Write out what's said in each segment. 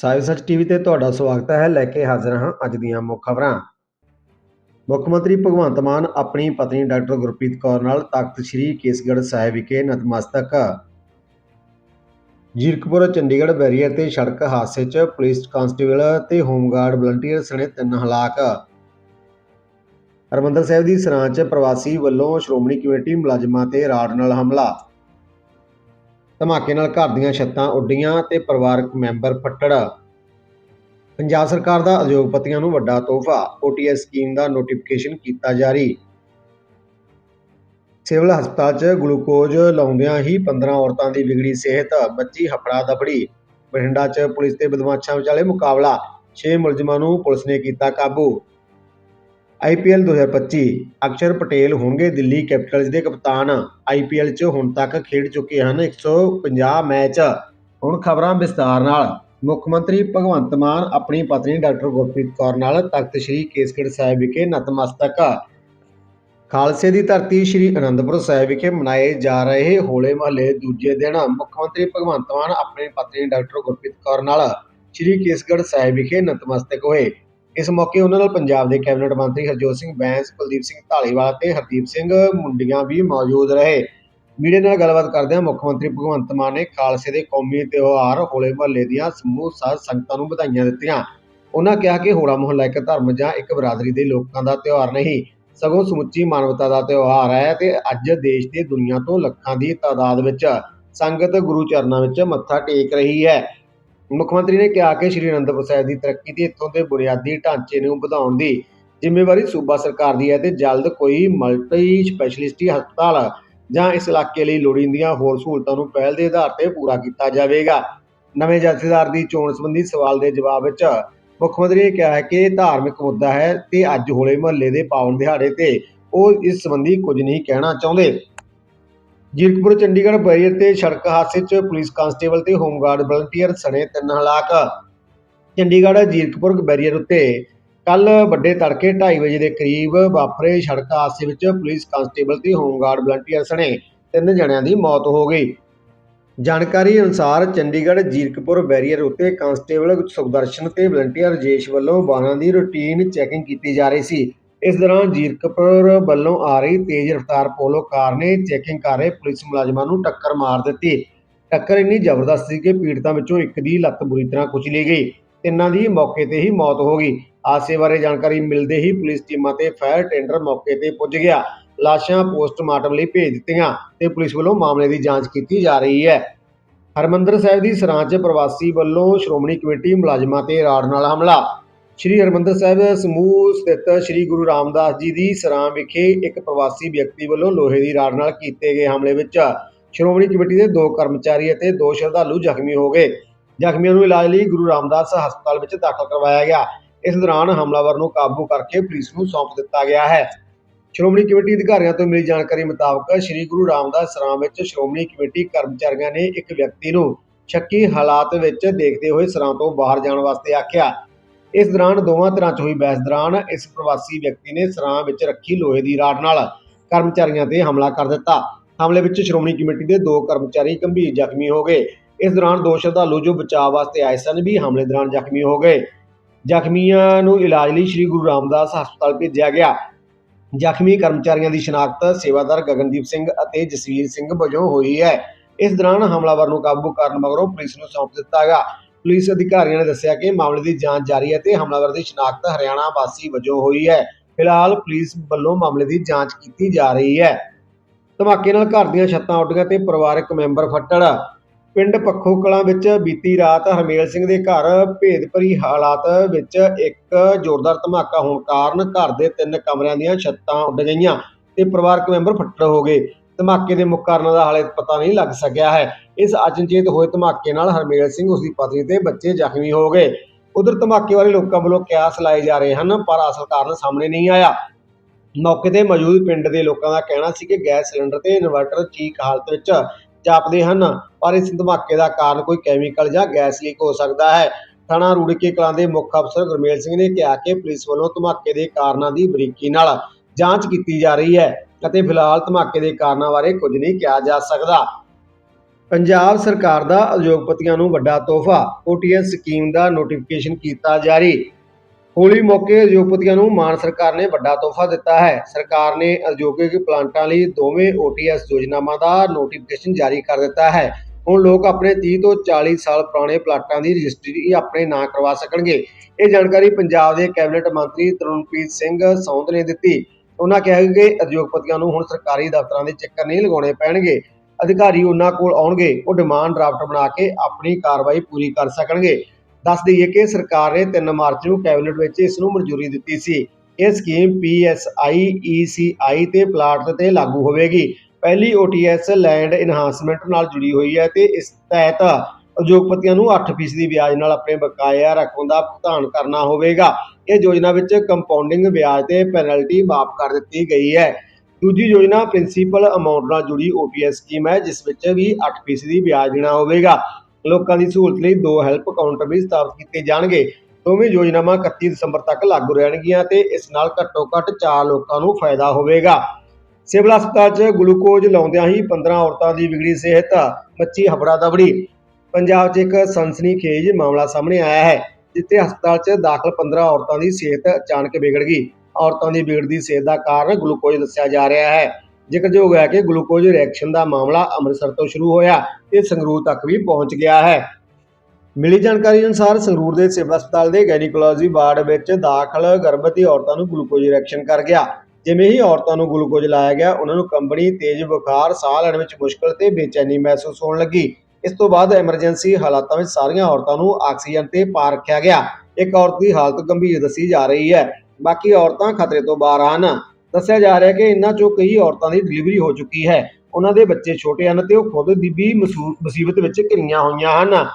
ਸਾਹਿਬ ਸੱਚ ਟੀਵੀ ਤੇ ਤੁਹਾਡਾ ਸਵਾਗਤ ਹੈ। ਲੈ ਕੇ ਹਾਜ਼ਰ ਹਾਂ ਅੱਜ ਦੀਆਂ ਮੁੱਖ ਖਬਰਾਂ। ਮੁੱਖ ਮੰਤਰੀ ਭਗਵੰਤ ਮਾਨ ਆਪਣੀ ਪਤਨੀ ਡਾਕਟਰ ਗੁਰਪ੍ਰੀਤ ਕੌਰ ਨਾਲ ਤਖਤ ਸ੍ਰੀ ਕੇਸਗੜ੍ਹ ਸਾਹਿਬ ਵਿਖੇ ਨਤਮਸਤਕ। ਜੀਰਕਪੁਰ, ਚੰਡੀਗੜ੍ਹ ਬੈਰੀਅਰ ਤੇ ਸੜਕ ਹਾਦਸੇ 'ਚ ਪੁਲਿਸ ਕਾਂਸਟੇਬਲ ਤੇ ਹੋਮਗਾਰਡ ਵਲੰਟੀਅਰ ਸਣੇ ਤਿੰਨ ਹਲਾਕ। ਹਰਿਮੰਦਰ ਸਾਹਿਬ ਦੀ ਸਰਾਂ 'ਚ ਪ੍ਰਵਾਸੀ ਵੱਲੋਂ ਸ਼੍ਰੋਮਣੀ ਕਮੇਟੀ ਮੁਲਾਜ਼ਮਾਂ ਤੇ ਰਾੜ ਨਾਲ ਹਮਲਾ। ਧਮਾਕੇ ਨਾਲ ਘਰ ਦੀਆਂ ਛੱਤਾਂ ਉੱਡੀਆਂ ਤੇ ਪਰਿਵਾਰਕ ਮੈਂਬਰ ਫੱਟੜ ਪੰਜਾਬ ਸਰਕਾਰ ਦਾ ਉਦਯੋਗਪਤੀਆਂ ਨੂੰ ਵੱਡਾ ਤੋਹਫਾ ਓਟੀਐਸ ਸਕੀਮ ਦਾ ਨੋਟੀਫਿਕੇਸ਼ਨ ਕੀਤਾ ਜਾਰੀ। ਸਿਵਲ ਹਸਪਤਾਲ 'ਚ ਗਲੂਕੋਜ਼ ਲਾਉਂਦਿਆਂ ਹੀ 15 ਔਰਤਾਂ ਦੀ ਵਿਗੜੀ ਸਿਹਤ ਬੱਚੀ ਹਫੜਾ ਦਫੜੀ। ਬਠਿੰਡਾ 'ਚ ਪੁਲਿਸ ਤੇ ਬਦਮਾਸ਼ਾਂ ਵਿਚਾਲੇ ਮੁਕਾਬਲਾ 6 ਮੁਲਜ਼ਮਾਂ ਨੂੰ ਪੁਲਿਸ ਨੇ ਕੀਤਾ ਕਾਬੂ। ਆਈਪੀਐਲ 2025 ਅਕਸ਼ਰ ਪਟੇਲ ਹੋਣਗੇ ਦਿੱਲੀ ਕੈਪੀਟਲਸ ਦੇ ਕਪਤਾਨ। ਆਈਪੀਐਲ 'ਚ ਹੁਣ ਤੱਕ ਖੇਡ ਚੁੱਕੇ ਹਨ 150 ਮੈਚ। ਹੁਣ ਖਬਰਾਂ ਵਿਸਤਾਰ ਨਾਲ। ਮੁੱਖ ਮੰਤਰੀ ਭਗਵੰਤ ਮਾਨ ਆਪਣੀ ਪਤਨੀ ਡਾਕਟਰ ਗੁਰਪ੍ਰੀਤ ਕੌਰ ਨਾਲ ਤਖਤ ਸ੍ਰੀ ਕੇਸਗੜ੍ਹ ਸਾਹਿਬ ਵਿਖੇ ਨਤਮਸਤਕ। ਖਾਲਸੇ ਦੀ ਧਰਤੀ ਸ੍ਰੀ ਅਨੰਦਪੁਰ ਸਾਹਿਬ ਵਿਖੇ ਮਨਾਏ ਜਾ ਰਹੇ ਹੋਲੇ ਮਹੱਲੇ ਦੂਜੇ ਦਿਨ ਮੁੱਖ ਮੰਤਰੀ ਭਗਵੰਤ ਮਾਨ ਆਪਣੀ ਪਤਨੀ ਡਾਕਟਰ ਗੁਰਪ੍ਰੀਤ ਕੌਰ ਨਾਲ ਸ੍ਰੀ ਕੇਸਗੜ੍ਹ ਸਾਹਿਬ ਵਿਖੇ ਨਤਮਸਤਕ ਹੋਏ। ਇਸ ਮੌਕੇ ਉਹਨਾਂ ਨਾਲ ਪੰਜਾਬ ਦੇ ਕੈਬਨਿਟ ਮੰਤਰੀ ਹਰਜੋਤ ਸਿੰਘ ਬੈਂਸ, ਕੁਲਦੀਪ ਸਿੰਘ ਢਾਲੀਵਾਲ ਤੇ ਹਰਦੀਪ ਸਿੰਘ ਮੁੰਡੀਆਂ ਵੀ ਮੌਜੂਦ ਰਹੇ। ਮੀਡੀਆ ਨਾਲ ਗੱਲਬਾਤ ਕਰਦਿਆਂ ਮੁੱਖ ਮੰਤਰੀ ਭਗਵੰਤ ਮਾਨ ਨੇ ਖਾਲਸੇ ਦੇ ਕੌਮੀ ਤਿਉਹਾਰ ਹੋਲੇ ਮਹੱਲੇ ਦੀਆਂ ਸਮੂਹ ਸਾਧ ਸੰਗਤਾਂ ਨੂੰ ਵਧਾਈਆਂ ਦਿੱਤੀਆਂ। ਉਹਨਾਂ ਕਿਹਾ ਕਿ ਹੋਲਾ ਮੁਹੱਲਾ ਇੱਕ ਧਰਮ ਜਾਂ ਇੱਕ ਬਰਾਦਰੀ ਦੇ ਲੋਕਾਂ ਦਾ ਤਿਉਹਾਰ ਨਹੀਂ, ਸਗੋਂ ਸਮੁੱਚੀ ਮਾਨਵਤਾ ਦਾ ਤਿਉਹਾਰ ਹੈ ਤੇ ਅੱਜ ਦੇਸ਼ ਤੇ ਦੁਨੀਆ ਤੋਂ ਲੱਖਾਂ ਦੀ ਤਾਦਾਦ ਵਿੱਚ ਸੰਗਤ ਗੁਰੂ ਚਰਨਾਂ ਵਿੱਚ ਮੱਥਾ ਟੇਕ ਰਹੀ ਹੈ। ਮੁੱਖ ਮੰਤਰੀ ਨੇ ਕਿਹਾ ਕਿ ਸ਼੍ਰੀ ਅਨੰਦਪੁਰ ਸਾਹਿਬ ਦੀ ਤਰੱਕੀ ਤੇ ਇੱਥੋਂ ਦੇ ਬੁਨਿਆਦੀ ਢਾਂਚੇ ਨੂੰ ਵਧਾਉਣ ਦੀ ਜ਼ਿੰਮੇਵਾਰੀ ਸੂਬਾ ਸਰਕਾਰ ਦੀ ਹੈ ਤੇ ਜਲਦ ਕੋਈ ਮਲਟੀ ਸਪੈਸ਼ਲਿਸਟੀ ਹਸਪਤਾਲ ਜਾਂ ਇਸ ਇਲਾਕੇ ਲਈ ਲੋੜੀਂਦੀਆਂ ਹੋਰ ਸਹੂਲਤਾਂ ਨੂੰ ਪਹਿਲ ਦੇ ਆਧਾਰ ਤੇ ਪੂਰਾ ਕੀਤਾ ਜਾਵੇਗਾ। ਨਵੇਂ ਜਥੇਦਾਰ ਦੀ ਚੋਣ ਸੰਬੰਧੀ ਸਵਾਲ ਦੇ ਜਵਾਬ ਵਿੱਚ ਮੁੱਖ ਮੰਤਰੀ ਨੇ ਕਿਹਾ ਹੈ ਕਿ ਇਹ ਧਾਰਮਿਕ ਮੁੱਦਾ ਹੈ ਤੇ ਅੱਜ ਹੋਲੇ ਮਹੱਲੇ ਦੇ ਪਾਵਨ ਦਿਹਾੜੇ ਤੇ ਉਹ ਇਸ ਸੰਬੰਧੀ ਕੁਝ ਨਹੀਂ ਕਹਿਣਾ ਚਾਹੁੰਦੇ। ਜੀਰਕਪੁਰ, ਚੰਡੀਗੜ੍ਹ ਬੈਰੀਅਰ ਤੇ ਸੜਕ ਹਾਦਸੇ 'ਚ ਪੁਲਿਸ ਕਾਂਸਟੇਬਲ ਤੇ ਹੋਮਗਾਰਡ ਵਲੰਟੀਅਰ ਸਣੇ ਤਿੰਨ ਹਲਾਕ। ਚੰਡੀਗੜ੍ਹ, ਜੀਰਕਪੁਰ ਬੈਰੀਅਰ ਉੱਤੇ ਕੱਲ ਵੱਡੇ ਤੜਕੇ 2:30 ਵਜੇ ਦੇ ਕਰੀਬ ਵਾਪਰੇ ਸੜਕ ਹਾਦਸੇ ਵਿੱਚ ਪੁਲਿਸ ਕਾਂਸਟੇਬਲ ਤੇ ਹੋਮਗਾਰਡ ਵਲੰਟੀਅਰ ਸਣੇ ਤਿੰਨ ਜਣਿਆਂ ਦੀ ਮੌਤ ਹੋ ਗਈ। ਜਾਣਕਾਰੀ ਅਨੁਸਾਰ ਚੰਡੀਗੜ੍ਹ, ਜੀਰਕਪੁਰ ਬੈਰੀਅਰ ਉੱਤੇ ਕਾਂਸਟੇਬਲ ਸੁਖਦਰਸ਼ਨ ਤੇ ਵਲੰਟੀਅਰ ਰਜੇਸ਼ ਵੱਲੋਂ ਵਾਹਨਾਂ ਦੀ ਰੂਟੀਨ ਚੈਕਿੰਗ ਕੀਤੀ ਜਾ ਰਹੀ ਸੀ। ਇਸ ਦੌਰਾਨ ਜੀਰਕਪੁਰ ਵੱਲੋਂ ਆ ਰਹੀ ਤੇਜ਼ ਰਫ਼ਤਾਰ ਪੋਲੋ ਕਾਰ ਨੇ ਚੈਕਿੰਗ ਕਰ ਰਹੇ ਪੁਲਿਸ ਮੁਲਾਜ਼ਮਾਂ ਨੂੰ ਟੱਕਰ ਮਾਰ ਦਿੱਤੀ। ਟੱਕਰ ਇੰਨੀ ਜ਼ਬਰਦਸਤ ਸੀ ਕਿ ਪੀੜਤਾਂ ਵਿੱਚੋਂ ਇੱਕ ਦੀ ਲੱਤ ਬੁਰੀ ਤਰ੍ਹਾਂ ਕੁਚਲੀ ਗਈ, ਤਿੰਨਾਂ ਦੀ ਮੌਕੇ ਤੇ ਹੀ ਮੌਤ ਹੋ ਗਈ। ਹਾਦਸੇ ਬਾਰੇ ਜਾਣਕਾਰੀ ਮਿਲਦੇ ਹੀ ਪੁਲਿਸ ਟੀਮਾਂ ਤੇ ਫਾਇਰ ਟੈਂਡਰ ਮੌਕੇ ਤੇ ਪੁੱਜ ਗਿਆ। ਲਾਸ਼ਾਂ ਪੋਸਟਮਾਰਟਮ ਲਈ ਭੇਜ ਦਿੱਤੀਆਂ ਤੇ ਪੁਲਿਸ ਵੱਲੋਂ ਮਾਮਲੇ ਦੀ ਜਾਂਚ ਕੀਤੀ ਜਾ ਰਹੀ ਹੈ। ਹਰਮੰਦਰ ਸਾਹਿਬ ਦੀ ਸਰਾਂ 'ਚ ਪ੍ਰਵਾਸੀ ਵੱਲੋਂ ਸ਼੍ਰੋਮਣੀ ਕਮੇਟੀ ਮੁਲਾਜ਼ਮਾਂ ਤੇ ਰਾੜ ਨਾਲ ਹਮਲਾ ਸ਼੍ਰੀ ਹਰਮੰਦਰ ਸਾਹਿਬ ਸਮੂਹ ਸਥਿਤ ਸ਼੍ਰੀ ਗੁਰੂ ਰਾਮਦਾਸ ਜੀ ਦੀ ਸਰਾਂ ਵਿਖੇ ਇੱਕ ਪ੍ਰਵਾਸੀ ਵਿਅਕਤੀ ਵੱਲੋਂ ਲੋਹੇ ਦੀ ਰਾੜ ਨਾਲ ਕੀਤੇ ਗਏ ਹਮਲੇ ਵਿੱਚ ਸ਼੍ਰੋਮਣੀ ਕਮੇਟੀ ਦੇ ਦੋ ਕਰਮਚਾਰੀ ਅਤੇ ਦੋ ਸ਼ਰਧਾਲੂ ਜ਼ਖਮੀ ਹੋ ਗਏ। ਜ਼ਖਮੀਆਂ ਨੂੰ ਇਲਾਜ ਲਈ ਗੁਰੂ ਰਾਮਦਾਸ ਹਸਪਤਾਲ ਵਿੱਚ ਦਾਖਲ ਕਰਵਾਇਆ ਗਿਆ। ਇਸ ਦੌਰਾਨ ਹਮਲਾਵਰ ਨੂੰ ਕਾਬੂ ਕਰਕੇ ਪੁਲਿਸ ਨੂੰ ਸੌਂਪ ਦਿੱਤਾ ਗਿਆ ਹੈ। ਸ਼੍ਰੋਮਣੀ ਕਮੇਟੀ ਅਧਿਕਾਰੀਆਂ ਤੋਂ ਮਿਲੀ ਜਾਣਕਾਰੀ ਮੁਤਾਬਕ ਸ੍ਰੀ ਗੁਰੂ ਰਾਮਦਾਸ ਸਰਾਂ ਵਿੱਚ ਸ਼੍ਰੋਮਣੀ ਕਮੇਟੀ ਕਰਮਚਾਰੀਆਂ ਨੇ ਇੱਕ ਵਿਅਕਤੀ ਨੂੰ ਸ਼ੱਕੀ ਹਾਲਾਤ ਵਿੱਚ ਦੇਖਦੇ ਹੋਏ ਸਰਾਂ ਤੋਂ ਬਾਹਰ ਜਾਣ ਵਾਸਤੇ ਆਖਿਆ। ਇਸ ਦੌਰਾਨ ਦੋਵਾਂ ਧਿਰਾਂ 'ਚ ਹੋਈ ਬਹਿਸ ਦੌਰਾਨ ਇਸ ਪ੍ਰਵਾਸੀ ਵਿਅਕਤੀ ਨੇ ਸਰਾਂ ਵਿੱਚ ਰੱਖੀ ਲੋਹੇ ਦੀ ਰਾਡ ਨਾਲ ਕਰਮਚਾਰੀਆਂ ਤੇ ਹਮਲਾ ਕਰ ਦਿੱਤਾ। ਹਮਲੇ ਵਿੱਚ ਸ਼੍ਰੋਮਣੀ ਕਮੇਟੀ ਦੇ ਦੋ ਕਰਮਚਾਰੀ ਗੰਭੀਰ ਜ਼ਖਮੀ ਹੋ ਗਏ। ਇਸ ਦੌਰਾਨ ਦੋ ਸ਼ਰਧਾਲੂ ਜੋ ਬਚਾਅ ਵਾਸਤੇ ਆਏ ਸਨ, ਵੀ ਹਮਲੇ ਦੌਰਾਨ ਜ਼ਖਮੀ ਹੋ ਗਏ। ਜ਼ਖਮੀਆਂ ਨੂੰ ਇਲਾਜ ਲਈ ਸ੍ਰੀ ਗੁਰੂ ਰਾਮਦਾਸ ਹਸਪਤਾਲ ਭੇਜਿਆ ਗਿਆ। ਜ਼ਖਮੀ ਕਰਮਚਾਰੀਆਂ ਦੀ ਸ਼ਨਾਖਤ ਸੇਵਾਦਾਰ ਗਗਨਦੀਪ ਸਿੰਘ ਅਤੇ ਜਸਵੀਰ ਸਿੰਘ ਵਜੋਂ ਹੋਈ ਹੈ। ਇਸ ਦੌਰਾਨ ਹਮਲਾਵਰ ਨੂੰ ਕਾਬੂ ਕਰਨ ਮਗਰੋਂ ਪੁਲਿਸ ਨੂੰ ਸੌਂਪ ਦਿੱਤਾ ਗਿਆ। ਪੁਲਿਸ ਅਧਿਕਾਰੀਆਂ ਨੇ ਦੱਸਿਆ ਕਿ ਮਾਮਲੇ ਦੀ ਜਾਂਚ ਜਾਰੀ ਹੈ ਤੇ ਹਮਲਾਵਰ ਦੀ ਸ਼ਨਾਖਤ ਹਰਿਆਣਾ ਵਾਸੀ ਵਜੋਂ ਹੋਈ ਹੈ। ਫਿਲਹਾਲ ਪੁਲਿਸ ਵੱਲੋਂ ਮਾਮਲੇ ਦੀ ਜਾਂਚ ਕੀਤੀ ਜਾ ਰਹੀ ਹੈ। ਧਮਾਕੇ ਨਾਲ ਘਰ ਦੀਆਂ ਛੱਤਾਂ ਉੱਡੀਆਂ ਤੇ ਪਰਿਵਾਰਕ ਮੈਂਬਰ ਫੱਟੜ। ਪਿੰਡ ਪੱਖੋ ਕਲਾਂ ਵਿੱਚ ਬੀਤੀ ਰਾਤ ਹਰਮੇਲ ਸਿੰਘ ਦੇ ਘਰ ਭੇਦਭਰੀ ਹਾਲਾਤ ਵਿੱਚ ਇੱਕ ਜ਼ੋਰਦਾਰ ਧਮਾਕਾ ਹੋਣ ਕਾਰਨ ਘਰ ਦੇ ਤਿੰਨ ਕਮਰਿਆਂ ਦੀਆਂ ਛੱਤਾਂ ਉੱਡ ਗਈਆਂ ਤੇ ਪਰਿਵਾਰਕ ਮੈਂਬਰ ਫੱਟੜ ਹੋ ਗਏ। ਧਮਾਕੇ ਦੇ ਮੁੱਖ ਕਾਰਨਾਂ ਦਾ ਹਾਲੇ ਪਤਾ ਨਹੀਂ ਲੱਗ ਸਕਿਆ ਹੈ। ਇਸ ਅਚਨਚੇਤ ਹੋਏ ਧਮਾਕੇ ਨਾਲ ਹਰਮੇਲ ਸਿੰਘ ਉਸ ਦੀ ਪਤਨੀ ਤੇ ਬੱਚੇ ਜ਼ਖਮੀ ਹੋ ਗਏ। ਉਧਰ ਧਮਾਕੇ ਵਾਲੇ ਲੋਕਾਂ ਵੱਲੋਂ ਕਿਆਸ ਲਾਏ ਜਾ ਰਹੇ ਹਨ, ਪਰ ਅਸਲ ਕਾਰਨ ਸਾਹਮਣੇ ਨਹੀਂ ਆਇਆ। ਮੌਕੇ ਤੇ ਮੌਜੂਦ ਪਿੰਡ ਦੇ ਲੋਕਾਂ ਦਾ ਕਹਿਣਾ ਸੀ ਕਿ ਗੈਸ ਸਿਲੰਡਰ ਤੇ ਇਨਵਰਟਰ ਠੀਕ ਹਾਲਤ ਵਿੱਚ ਜਾਪਦੇ ਹਨ, ਪਰ ਇਸ ਧਮਾਕੇ ਦਾ ਕਾਰਨ ਕੋਈ ਕੈਮੀਕਲ ਜਾਂ ਗੈਸ ਲੀਕ ਹੋ ਸਕਦਾ ਹੈ। ਥਾਣਾ ਰੂੜਕੇ ਕਲਾਂ ਦੇ ਮੁੱਖ ਅਫਸਰ ਗੁਰਮੇਲ ਸਿੰਘ ਨੇ ਕਿਹਾ ਕਿ ਪੁਲਿਸ ਵੱਲੋਂ ਧਮਾਕੇ ਦੇ ਕਾਰਨਾਂ ਦੀ ਬਰੀਕੀ ਨਾਲ ਜਾਂਚ ਕੀਤੀ ਜਾ ਰਹੀ ਹੈ ਅਤੇ ਫਿਲਹਾਲ ਧਮਾਕੇ ਦੇ ਕਾਰਨਾਂ ਬਾਰੇ ਕੁਝ ਨਹੀਂ ਕਿਹਾ ਜਾ ਸਕਦਾ। ਪੰਜਾਬ ਸਰਕਾਰ ਦਾ ਉਦਯੋਗਪਤੀਆਂ ਨੂੰ ਵੱਡਾ ਤੋਹਫਾ ਓਟੀਐਸ ਸਕੀਮ ਦਾ ਨੋਟੀਫਿਕੇਸ਼ਨ ਕੀਤਾ ਜਾਰੀ। ਹੋਲੀ ਮੌਕੇ ਉਦਯੋਗਪਤੀਆਂ ਨੂੰ ਮਾਨ ਸਰਕਾਰ ਨੇ ਵੱਡਾ ਤੋਹਫਾ ਦਿੱਤਾ ਹੈ। ਸਰਕਾਰ ਨੇ ਉਦਯੋਗਿਕ ਪਲਾਂਟਾਂ ਲਈ ਦੋਵੇਂ ਓਟੀਐਸ ਯੋਜਨਾਵਾਂ ਦਾ ਨੋਟੀਫਿਕੇਸ਼ਨ ਜਾਰੀ ਕਰ ਦਿੱਤਾ ਹੈ। ਹੁਣ ਲੋਕ ਆਪਣੇ 30 ਤੋਂ 40 ਸਾਲ ਪੁਰਾਣੇ ਪਲਾਟਾਂ ਦੀ ਰਜਿਸਟਰੀ ਆਪਣੇ ਨਾਂ ਕਰਵਾ ਸਕਣਗੇ। ਇਹ ਜਾਣਕਾਰੀ ਪੰਜਾਬ ਦੇ ਕੈਬਨਿਟ ਮੰਤਰੀ ਤਰੁਣਪ੍ਰੀਤ ਸਿੰਘ ਸੌਂਦ ਨੇ ਦਿੱਤੀ। ਉਹਨਾਂ ਕਿਹਾ ਕਿ ਉਦਯੋਗਪਤੀਆਂ ਨੂੰ ਹੁਣ ਸਰਕਾਰੀ ਦਫ਼ਤਰਾਂ ਦੇ ਚੱਕਰ ਨਹੀਂ ਲਗਾਉਣੇ ਪੈਣਗੇ। ਅਧਿਕਾਰੀ ਉਹਨਾਂ ਕੋਲ ਆਉਣਗੇ, ਉਹ ਡਿਮਾਂਡ ਡਰਾਫਟ ਬਣਾ ਕੇ ਆਪਣੀ ਕਾਰਵਾਈ ਪੂਰੀ ਕਰ ਸਕਣਗੇ। ਦੱਸ ਦਈਏ ਕਿ ਸਰਕਾਰ ਨੇ 3 ਮਾਰਚ ਨੂੰ ਕੈਬਨਿਟ ਵਿੱਚ ਇਸ ਨੂੰ ਮਨਜ਼ੂਰੀ ਦਿੱਤੀ ਸੀ। ਇਹ ਸਕੀਮ ਪੀਐਸਆਈ ਈਸੀਆਈ ਤੇ ਪਲਾਟ ਤੇ ਲਾਗੂ ਹੋਵੇਗੀ। ਪਹਿਲੀ ਓਟੀਐਸ ਲੈਂਡ ਇਨਹਾਂਸਮੈਂਟ ਨਾਲ ਜੁੜੀ ਹੋਈ ਹੈ ਤੇ ਇਸ ਤਹਿਤ ਉਦਯੋਗਪਤੀਆਂ ਨੂੰ 8% ਵਿਆਜ ਨਾਲ ਆਪਣੇ ਬਕਾਇਆ ਰਕਮ ਦਾ ਭੁਗਤਾਨ ਕਰਨਾ ਹੋਵੇਗਾ। ਇਹ ਯੋਜਨਾ ਵਿੱਚ ਕੰਪਾਊਂਡਿੰਗ ਵਿਆਜ ਤੇ ਪੈਨਲਟੀ ਮਾਫ ਕਰ ਦਿੱਤੀ ਗਈ ਹੈ। ਦੂਜੀ ਯੋਜਨਾ ਪ੍ਰਿੰਸੀਪਲ ਅਮਾਉਂਟ ਨਾਲ ਜੁੜੀ ਓਪੀਐਸ ਸਕੀਮ ਹੈ, ਜਿਸ ਵਿੱਚ ਵੀ 8% ਵਿਆਜ ਦੇਣਾ ਹੋਵੇਗਾ। ਲੋਕਾਂ ਦੀ ਸਹੂਲਤ ਲਈ ਦੋ ਹੈਲਪ ਕਾਊਂਟਰ ਵੀ ਸਥਾਪਿਤ ਕੀਤੇ ਜਾਣਗੇ। ਦੋਵੇਂ ਯੋਜਨਾਵਾਂ 31 ਦਸੰਬਰ ਤੱਕ ਲਾਗੂ ਰਹਿਣਗੀਆਂ ਤੇ ਇਸ ਨਾਲ ਘੱਟੋ ਘੱਟ 4 ਲੋਕਾਂ ਨੂੰ ਫਾਇਦਾ ਹੋਵੇਗਾ। ਸਿਵਲ ਹਸਪਤਾਲ 'ਚ ਗਲੂਕੋਜ਼ ਲਾਉਂਦਿਆਂ ਹੀ 15 ਔਰਤਾਂ ਦੀ ਵਿਗੜੀ ਸਿਹਤ, ਮੱਚੀ ਹਬੜਾ ਦਬੜੀ ਪੰਜਾਬ 'ਚ ਇੱਕ ਸਨਸਨੀਖੇਜ ਮਾਮਲਾ ਸਾਹਮਣੇ ਆਇਆ ਹੈ, ਜਿੱਥੇ ਹਸਪਤਾਲ 'ਚ ਦਾਖਲ 15 ਔਰਤਾਂ ਦੀ ਸਿਹਤ ਅਚਾਨਕ ਵਿਗੜ ਗਈ। ਔਰਤਾਂ ਦੀ ਵਿਗੜਦੀ ਸਿਹਤ ਦਾ ਕਾਰਨ ਗਲੂਕੋਜ਼ ਦੱਸਿਆ ਜਾ ਰਿਹਾ ਹੈ। ਜ਼ਿਕਰਯੋਗ ਹੈ ਕਿ ਗਲੂਕੋਜ਼ ਰਿਐਕਸ਼ਨ ਦਾ ਮਾਮਲਾ ਅੰਮ੍ਰਿਤਸਰ ਤੋਂ ਸ਼ੁਰੂ ਹੋਇਆ ਤੇ ਸੰਗਰੂਰ ਤੱਕ ਵੀ ਪਹੁੰਚ ਗਿਆ ਹੈ। ਮਿਲੀ ਜਾਣਕਾਰੀ ਅਨੁਸਾਰ ਸੰਗਰੂਰ ਦੇ ਸਿਵਲ ਹਸਪਤਾਲ ਦੇ ਗੈਨੀਕੋਲੋਜੀ ਵਾਰਡ ਵਿੱਚ ਦਾਖਲ ਗਰਭਵਤੀ ਔਰਤਾਂ ਨੂੰ ਗਲੂਕੋਜ਼ ਰਿਐਕਸ਼ਨ ਕਰ ਗਿਆ। ਜਿਵੇਂ ਹੀ ਔਰਤਾਂ ਨੂੰ ਗਲੂਕੋਜ਼ ਲਾਇਆ ਗਿਆ, ਉਹਨਾਂ ਨੂੰ ਕੰਬਣੀ, ਤੇਜ਼ ਬੁਖਾਰ, ਸਾਹ ਲੈਣ ਵਿੱਚ ਮੁਸ਼ਕਲ ਤੇ ਬੇਚੈਨੀ ਮਹਿਸੂਸ ਹੋਣ ਲੱਗੀ। ਇਸ ਤੋਂ ਬਾਅਦ ਐਮਰਜੈਂਸੀ ਹਾਲਾਤਾਂ ਵਿੱਚ ਸਾਰੀਆਂ ਔਰਤਾਂ ਨੂੰ ਆਕਸੀਜਨ ਤੇ ਪਾ ਰੱਖਿਆ ਗਿਆ। ਇੱਕ ਔਰਤ ਦੀ ਹਾਲਤ ਗੰਭੀਰ ਦੱਸੀ ਜਾ ਰਹੀ ਹੈ। ਬਾਕੀ ਔਰਤਾਂ ਖਤਰੇ ਤੋਂ ਬਾਹਰ ਹਨ। ਦੱਸਿਆ ਜਾ ਰਿਹਾ ਹੈ ਕਿ ਇਹਨਾਂ ਚੋਂ ਕਈ ਔਰਤਾਂ ਦੀ ਡਿਲੀਵਰੀ ਹੋ ਚੁੱਕੀ ਹੈ। ਉਹਨਾਂ ਦੇ ਬੱਚੇ ਛੋਟੇ ਹਨ ਤੇ ਉਹ ਖੁਦ ਦੀ ਵੀ ਮਸੂ- ਮੁਸੀਬਤ ਵਿੱਚ ਘਿਰੀਆਂ ਹੋਈਆਂ ਹਨ।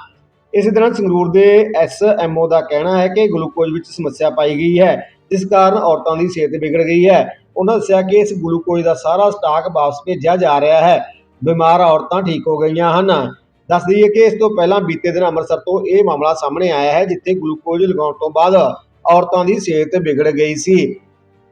ਇਸੇ ਤਰ੍ਹਾਂ ਸੰਗਰੂਰ ਦੇ ਐਸਐਮਓ ਦਾ ਕਹਿਣਾ ਹੈ ਕਿ ਗਲੂਕੋਜ਼ ਵਿੱਚ ਸਮੱਸਿਆ ਪਾਈ ਗਈ ਹੈ, ਜਿਸ ਕਾਰਨ ਔਰਤਾਂ ਦੀ ਸਿਹਤ ਵਿਗੜ ਗਈ ਹੈ। ਉਹਨਾਂ ਦੱਸਿਆ ਕਿ ਇਸ ਗਲੂਕੋਜ਼ ਦਾ ਸਾਰਾ ਸਟਾਕ ਵਾਪਸ ਭੇਜਿਆ ਜਾ ਰਿਹਾ ਹੈ। ਬਿਮਾਰ ਔਰਤਾਂ ਠੀਕ ਹੋ ਗਈਆਂ ਹਨ। ਦੱਸ ਦਈਏ ਕਿ ਇਸ ਤੋਂ ਪਹਿਲਾਂ ਬੀਤੇ ਦਿਨ ਅੰਮ੍ਰਿਤਸਰ ਤੋਂ ਇਹ ਮਾਮਲਾ ਸਾਹਮਣੇ ਆਇਆ ਹੈ, ਜਿੱਥੇ ਗਲੂਕੋਜ਼ ਲਗਾਉਣ ਤੋਂ ਬਾਅਦ ਔਰਤਾਂ ਦੀ ਸਿਹਤ ਵਿਗੜ ਗਈ ਸੀ।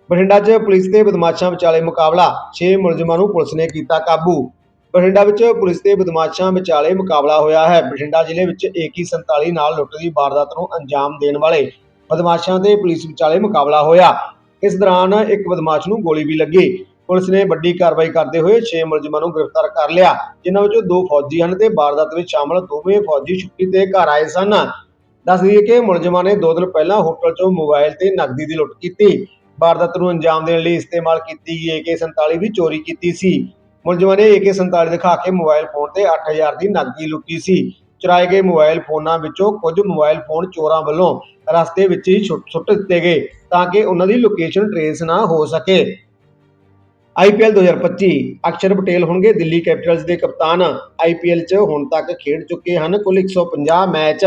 ਬਠਿੰਡਾ 'ਚ ਪੁਲਿਸ ਤੇ ਬਦਮਾਸ਼ਾਂ ਵਿਚਾਲੇ ਮੁਕਾਬਲਾ 6 ਮੁਲਜ਼ਮਾਂ ਨੂੰ ਪੁਲਿਸ ਨੇ ਕੀਤਾ ਕਾਬੂ। ਬਠਿੰਡਾ ਵਿੱਚ ਪੁਲਿਸ ਤੇ ਬਦਮਾਸ਼ਾਂ ਵਿਚਾਲੇ ਮੁਕਾਬਲਾ ਹੋਇਆ ਹੈ। ਬਠਿੰਡਾ ਜ਼ਿਲ੍ਹੇ ਵਿੱਚ AK47 ਨਾਲ ਲੁੱਟ ਦੀ ਵਾਰਦਾਤ ਨੂੰ ਅੰਜਾਮ ਦੇਣ ਵਾਲੇ ਬਦਮਾਸ਼ਾਂ ਤੇ ਪੁਲਿਸ ਵਿਚਾਲੇ ਮੁਕਾਬਲਾ ਹੋਇਆ। ਇਸ ਦੌਰਾਨ ਇੱਕ ਬਦਮਾਸ਼ ਨੂੰ ਗੋਲੀ ਵੀ ਲੱਗੀ। ਪੁਲਿਸ ਨੇ ਵੱਡੀ ਕਾਰਵਾਈ ਕਰਦੇ ਹੋਏ 6 ਮੁਲਜ਼ਮਾਂ ਨੂੰ ਗ੍ਰਿਫਤਾਰ ਕਰ ਲਿਆ, ਜਿਨ੍ਹਾਂ ਵਿੱਚੋਂ ਦੋ ਫੌਜੀ ਹਨ ਤੇ ਵਾਰਦਾਤ ਵਿੱਚ ਸ਼ਾਮਲ ਦੋਵੇਂ ਫੌਜੀ ਛੁੱਟੀ ਤੇ ਘਰ ਆਏ ਸਨ। ਦੱਸ ਦਈਏ ਕਿ ਮੁਲਜ਼ਮਾਂ ਨੇ ਦੋ ਦਿਨ ਪਹਿਲਾਂ ਹੋਟਲ 'ਚੋਂ ਮੋਬਾਈਲ ਤੇ ਨਕਦੀ ਦੀ ਲੁੱਟ ਕੀਤੀ। ਵਾਰਦਾਤ ਨੂੰ ਅੰਜਾਮ ਦੇਣ ਲਈ ਇਸਤੇਮਾਲ ਕੀਤੀ ਗਈ AK47 ਵੀ ਚੋਰੀ ਕੀਤੀ ਸੀ। ਮੁਲਜ਼ਮਾਂ ਨੇ AK47 ਦਿਖਾ ਕੇ ਮੋਬਾਈਲ ਫੋਨ ਤੇ 8000 ਦੀ ਨਕਦੀ ਲੁੱਟੀ ਸੀ। ਚੁਰਾਏ ਗਏ ਮੋਬਾਈਲ ਫੋਨਾਂ ਵਿੱਚੋਂ ਕੁਝ ਮੋਬਾਈਲ ਫੋਨ ਚੋਰਾਂ ਵੱਲੋਂ ਰਸਤੇ ਵਿੱਚ ਹੀ ਸੁੱਟ ਸੁੱਟ ਦਿੱਤੇ ਗਏ ਤਾਂ ਕਿ ਉਹਨਾਂ ਦੀ ਲੋਕੇਸ਼ਨ ਟਰੇਸ ਨਾ ਹੋ ਸਕੇ। ਆਈਪੀਐਲ 2025 ਅਕਸ਼ਰ ਪਟੇਲ ਹੋਣਗੇ ਦਿੱਲੀ ਕੈਪੀਟਲਸ ਦੇ ਕਪਤਾਨ। ਆਈਪੀਐਲ 'ਚ ਹੁਣ ਤੱਕ ਖੇਡ ਚੁੱਕੇ ਹਨ ਕੁੱਲ 150 match.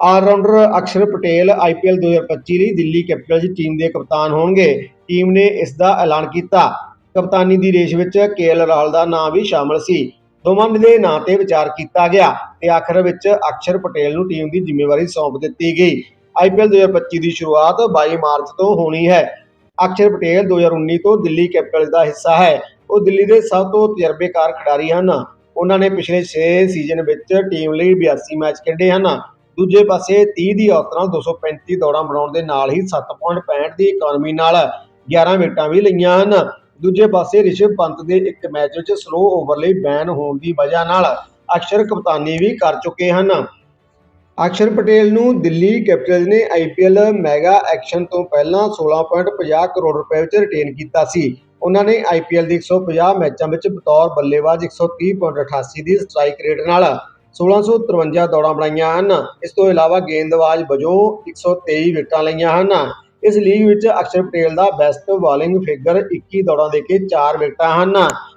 Allrounder Axar Patel IPL 2025 ਲਈ ਦਿੱਲੀ ਕੈਪੀਟਲਜ਼ ਟੀਮ ਦੇ ਕਪਤਾਨ ਹੋਣਗੇ। ਟੀਮ ਨੇ ਇਸ ਦਾ ਐਲਾਨ ਕੀਤਾ। ਕਪਤਾਨੀ ਦੀ ਰੇਸ ਵਿੱਚ ਕੇਐਲ ਰਾਹੁਲ ਦਾ ਨਾਮ ਵੀ ਸ਼ਾਮਲ ਸੀ। ਦੋਵਾਂ ਦੇ ਨਾਂ ਤੇ ਵਿਚਾਰ ਕੀਤਾ ਗਿਆ ਤੇ ਆਖਰ ਵਿੱਚ ਅਕਸ਼ਰ ਪਟੇਲ ਨੂੰ ਟੀਮ ਦੀ ਜ਼ਿੰਮੇਵਾਰੀ ਸੌਂਪ ਦਿੱਤੀ ਗਈ। ਆਈਪੀਐਲ 2025 ਦੀ ਸ਼ੁਰੂਆਤ 22 ਮਾਰਚ ਤੋਂ ਹੋਣੀ ਹੈ। ਅਕਸ਼ਰ ਪਟੇਲ 2019 ਤੋਂ ਦਿੱਲੀ ਕੈਪੀਟਲਸ ਦਾ ਹਿੱਸਾ ਹੈ। ਉਹ ਦਿੱਲੀ ਦੇ ਸਭ ਤੋਂ ਤਜਰਬੇਕਾਰ ਖਿਡਾਰੀ ਹਨ। ਉਹਨਾਂ ਨੇ ਪਿਛਲੇ 6 ਸੀਜ਼ਨ ਵਿੱਚ ਟੀਮ ਲਈ 82 ਮੈਚ ਖੇਡੇ ਹਨ। ਦੂਜੇ ਪਾਸੇ 30 ਦੀ ਔਸਤ ਨਾਲ 235 ਦੌੜਾਂ ਬਣਾਉਣ ਦੇ ਨਾਲ ਹੀ 7.65 ਦੀ ਇਕਨੋਮੀ ਨਾਲ 11 ਵਿਕਟਾਂ ਵੀ ਲਈਆਂ ਹਨ। ਦੂਜੇ ਪਾਸੇ ਰਿਸ਼ਵ ਪੰਤ ਦੇ ਇੱਕ ਮੈਚ ਵਿੱਚ ਸਲੋ ਓਵਰ ਲਈ ਬੈਨ ਹੋਣ ਦੀ ਵਜ੍ਹਾ ਨਾਲ ਅਕਸ਼ਰ ਕਪਤਾਨੀ ਵੀ ਕਰ ਚੁੱਕੇ ਹਨ। ਅਕਸ਼ਰ ਪਟੇਲ ਨੂੰ ਦਿੱਲੀ ਕੈਪੀਟਲਸ ਨੇ ਆਈਪੀਐਲ ਮੈਗਾ ਐਕਸ਼ਨ ਤੋਂ ਪਹਿਲਾਂ 16.50 ਕਰੋੜ ਰੁਪਏ ਵਿੱਚ ਰਿਟੇਨ ਕੀਤਾ ਸੀ। ਉਹਨਾਂ ਨੇ ਆਈਪੀਐਲ ਦੇ 150 ਮੈਚਾਂ ਵਿੱਚ ਬਤੌਰ ਬੱਲੇਬਾਜ਼ 130.88 ਦੀ ਸਟ੍ਰਾਈਕ ਰੇਟ ਨਾਲ 1653 ਦੌੜਾਂ ਬਣਾਈਆਂ ਹਨ। ਇਸ ਤੋਂ ਇਲਾਵਾ ਗੇਂਦਬਾਜ਼ ਵਜੋਂ 123 ਵਿਕਟਾਂ ਲਈਆਂ ਹਨ। ਇਸ ਲੀਗ ਵਿੱਚ ਅਕਸ਼ਰ ਪਟੇਲ ਦਾ ਬੈਸਟ ਬੋਲਿੰਗ ਫਿਗਰ 21 ਦੌੜਾਂ ਦੇ ਕੇ 4 ਵਿਕਟਾਂ ਹਨ।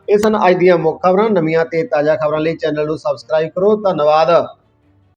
ਇਹ ਸਨ ਅੱਜ ਦੀਆਂ ਮੁੱਖ ਖਬਰਾਂ। ਨਵੀਆਂ ਤੇ ਤਾਜ਼ਾ ਖਬਰਾਂ ਲਈ ਚੈਨਲ ਨੂੰ ਸਬਸਕ੍ਰਾਈਬ ਕਰੋ। ਧੰਨਵਾਦ।